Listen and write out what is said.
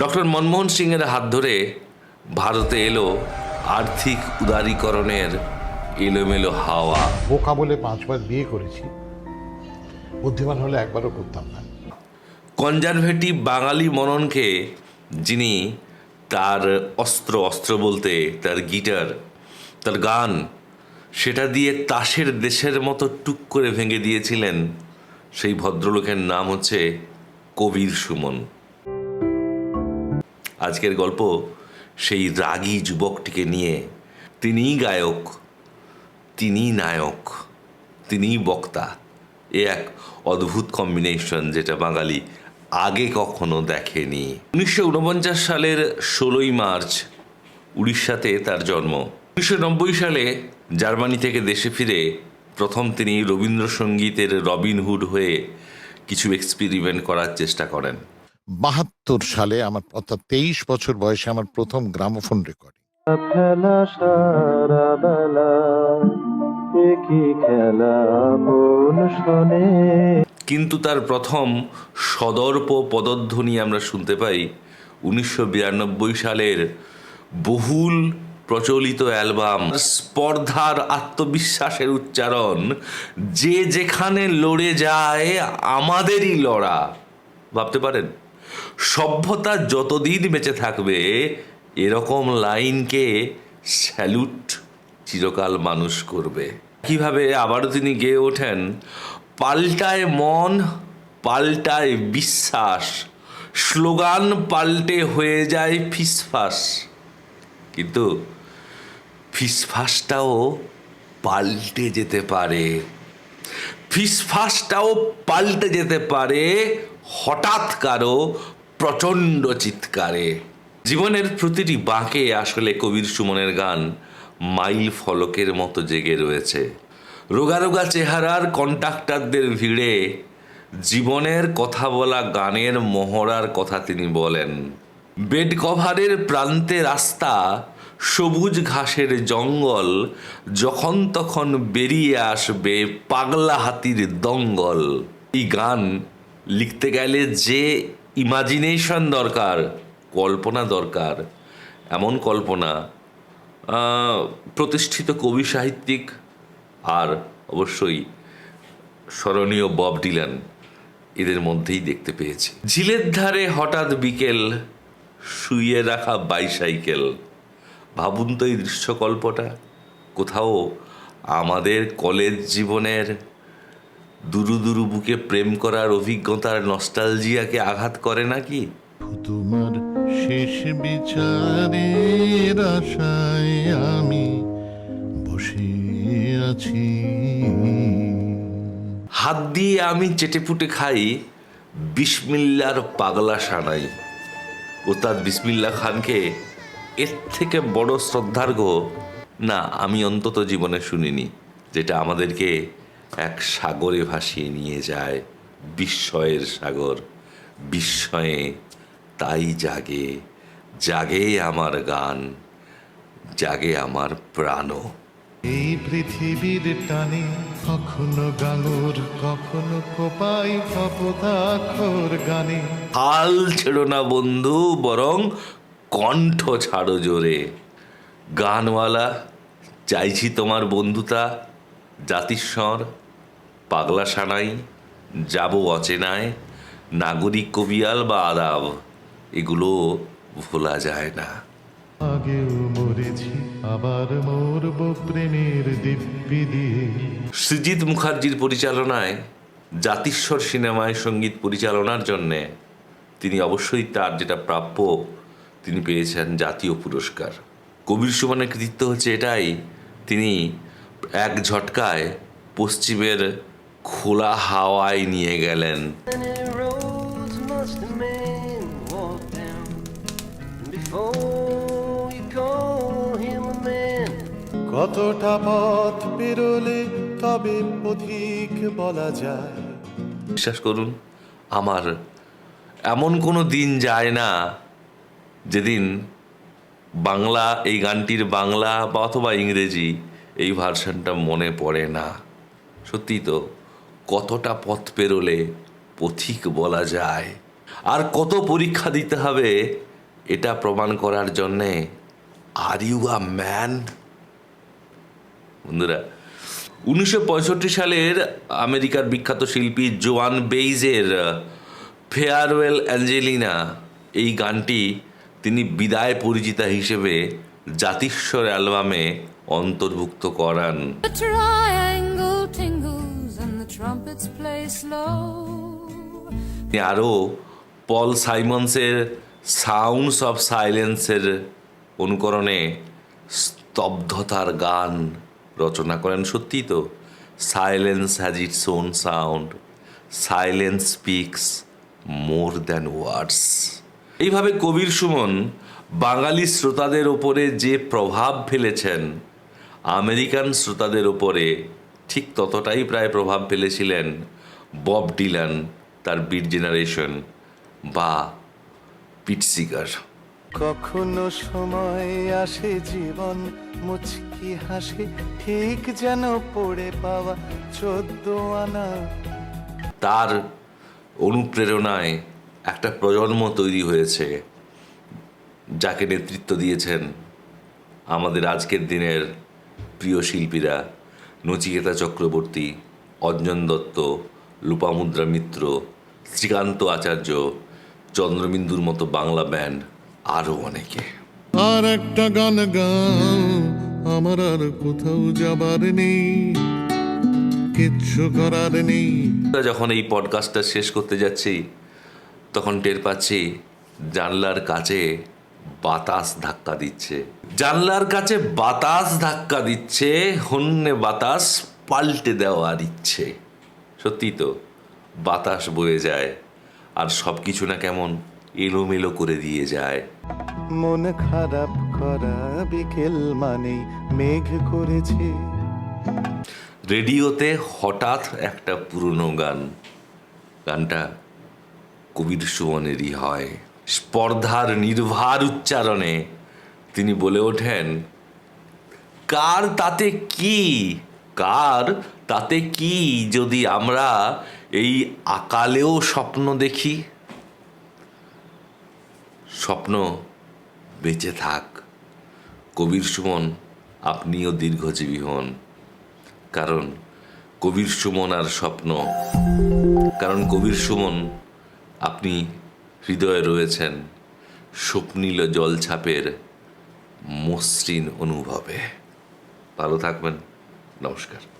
Doctor Manmohan সিংয়ের হাত ধরে ভারতে এলো আর্থিক উদারীকরণের এলোমেলো হাওয়া। বোকা বলে পাঁচবার বিয়ে করেছি। বুদ্ধিমান হলে একবারও করতাম না। কনজারভেটিভ বাঙালি মননকে যিনি তার অস্ত্র অস্ত্র বলতে তার গিটার তার গান সেটা দিয়ে তাসের দেশের মতো টুক করে ভেঙে দিয়েছিলেন সেই ভদ্রলোকের নাম হচ্ছে কবির সুমন। আজকের গল্প সেই রাগী যুবকটিকে নিয়ে। তিনিই গায়ক, তিনিই নায়ক, তিনিই বক্তা। এ এক অদ্ভুত কম্বিনেশন যেটা বাঙালি আগে কখনো দেখেনি। উনিশশো উনপঞ্চাশ সালের ষোলোই মার্চ, উড়িষ্যাতে তার জন্ম। উনিশশো নব্বই সালে জার্মানি থেকে দেশে ফিরে প্রথম তিনি রবীন্দ্রসঙ্গীতের রবিনহুড হয়ে কিছু এক্সপেরিমেন্ট করার চেষ্টা করেন। বাহাত্তর সালে আমার অর্থাৎ তেইশ বছর বয়সে আমার প্রথম গ্রামোফোন রেকর্ডিং। খেলা সারা বেলা একই খেলা মন শোনে। কিন্তু তার প্রথম সদর্প পদধ্বনি আমরা শুনতে পাই উনিশশো বিরানব্বই সালের বহুল প্রচলিত অ্যালবাম স্পর্ধার আত্মবিশ্বাসের উচ্চারণ যে যেখানে লড়ে যায় আমাদেরই লড়া। ভাবতে পারেন? সভ্যতা যতদিন বেঁচে থাকবে, এরকম লাইনকে স্যালুট চিরকাল মানুষ করবে। কীভাবে আবারও তিনি গেয়ে ওঠেন? পাল্টায় মন, পাল্টায় বিশ্বাস। স্লোগান পাল্টে হয়ে যায় ফিসফাস। কিন্তু ফিসফাসটাও পাল্টে যেতে পারে। ফিসফাসটাও পাল্টে যেতে পারে হঠাৎ কারও প্রচণ্ড চিৎকারে। জীবনের প্রতিটি বাঁকে আসলে কবির সুমনের গান মাইল ফলকের মতো জেগে রয়েছে। রোগা রোগা চেহারার কন্ট্রাক্টরদের ভিড়ে জীবনের কথা বলা গানের মহড়ার কথা তিনি বলেন। বেড কভারের প্রান্তে রাস্তা, সবুজ ঘাসের জঙ্গল, যখন তখন বেরিয়ে আসবে পাগলা হাতির দঙ্গল। এই গান লিখতে গেলে যে ইমাজিনেশন দরকার, কল্পনা দরকার, এমন কল্পনা প্রতিষ্ঠিত কবি সাহিত্যিক আর অবশ্যই স্মরণীয় বব ডিলান এদের মধ্যেই দেখতে পেয়েছি। ঝিলের ধারে হঠাৎ বিকেল, শুইয়ে রাখা বাইসাইকেল, ভাবুন তো এই দৃশ্যকল্পটা, কোথাও আমাদের কলেজ জীবনের দুরু দুরু বুকে প্রেম করার অভিজ্ঞতার নস্টালজিয়াকে আঘাত করে নাকি? তোমার শেষ বিচারের আশায় আমি বসে আছি। হাত দিয়ে আমি চেটেপুটে খাই বিসমিল্লার পাগলা সানাই। ওস্তাদ বিসমিল্লা খানকে এর থেকে বড় শ্রদ্ধার্ঘ না আমি অন্তত জীবনে শুনিনি যেটা আমাদেরকে এক সাগরে ভাসিয়ে নিয়ে যায় বিস্ময়ের সাগর। বিস্ময়ে তাই জাগে জাগে আমার গান জাগে আমার প্রাণও এই পৃথিবীর টানে কখনো গাঙুর কখনো কোপাই কপদাক্ষর গানে। হাল ছেড়ো না বন্ধু বরং কণ্ঠ ছাড়ো জোরে। গানওয়ালা চাইছি তোমার বন্ধুতা জাতিস্বর পাগলা সানাই যাব অচেনায় নাগরিক কবিয়াল বা আদাব এগুলো ভোলা যায় না। আগেও মরেছি আবার মরব প্রেমের দিব্যি দিয়ে। সৃজিত মুখার্জির পরিচালনায় জাতিস্বর সিনেমায় সংগীত পরিচালনার জন্যে তিনি অবশ্যই তার যেটা প্রাপ্য তিনি পেয়েছেন জাতীয় পুরস্কার। কবির সুমনের কৃতিত্ব হচ্ছে এটাই তিনি এক ঝটকায় পশ্চিমের খোলা হাওয়ায় নিয়ে গেলেন. কতটা পথ পেরোলে তবে পথিক বলা যায়। বিশ্বাস করুন আমার এমন কোনো দিন যায় না যেদিন বাংলা এই গানটির বাংলা বা অথবা ইংরেজি এই ভার্সনটা মনে পড়ে না। সত্যি তো। কতটা পথ পেরোলে পথিক বলা যায়? আর কত পরীক্ষা দিতে হবে? এটা প্রমাণ করার জন্যে আর ইউ আ ম্যান বন্ধুরা, উনিশশো পঁয়ষট্টি সালের আমেরিকার বিখ্যাত শিল্পী জোয়ান বেইজের ফেয়ারওয়েল অ্যাঞ্জেলিনা এই গানটি তিনি বিদায় পরিচিতা হিসেবে জাতিস্বর অ্যালবামে অন্তর্ভুক্ত করান। আরও পল সাইমন্সের সাউন্ডস অফ সাইলেন্সের অনুকরণে স্তব্ধতার গান রচনা করেন। সত্যিই তো, silence has its own sound silence speaks more than words এইভাবে কবির সুমন বাঙালি শ্রোতাদের ওপরে যে প্রভাব ফেলেছেন, আমেরিকান শ্রোতাদের ওপরে ঠিক ততটাই প্রায় প্রভাব ফেলেছিলেন বব ডিলান তার বিট জেনারেশন বা পিটসিগার। কখনো সময় আসে জীবন মুচকি হাসি ঠিক যেন পড়ে পাওয়া চোদ্দ আনা। তার অনুপ্রেরণায় একটা প্রজন্ম তৈরি হয়েছে যাকে নেতৃত্ব দিয়েছেন আমাদের আজকের দিনের প্রিয় শিল্পীরা। নচিকেতা চক্রবর্তী অঞ্জন দত্ত লোপামুদ্রা মিত্র শ্রীকান্ত আচার্য চন্দ্রবিন্দুর মতো বাংলা ব্যান্ড আরও অনেকে। আর একটা গান গাও আমার আর কোথাও যাবার নেই কিচ্ছু করার নেই। যখন এই পডকাস্টটা শেষ করতে যাচ্ছি তখন টের পাচ্ছি জানলার কাছে বাতাস ধাক্কা দিচ্ছে। জানলার কাছে বাতাস ধাক্কা দিচ্ছে হন্যে বাতাস পাল্টে দেওয়ার ইচ্ছে সত্যি তো বাতাস বয়ে যায় আর সব কিছু না কেমন এলোমেলো করে দিয়ে যায়। মন খারাপ করা বিকেল মানেই মেঘ করেছে। রেডিওতে হঠাৎ একটা পুরনো গান। গানটা কবির সুমনেরই হয়। স্পর্ধার নির্ভার উচ্চারণে তিনি বলে ওঠেন, কার তাতে কি? কার তাতে কি যদি আমরা এই আকালেও স্বপ্ন দেখি? স্বপ্ন বেঁচে থাক। কবির সুমন, আপনিও দীর্ঘজীবী হন। কারণ কবির সুমন আর স্বপ্ন, কারণ কবির সুমন আপনি হৃদয়ে রয়েছেন স্বপ্নীল জলছাপের মসৃণ অনুভবে। ভালো থাকবেন। নমস্কার।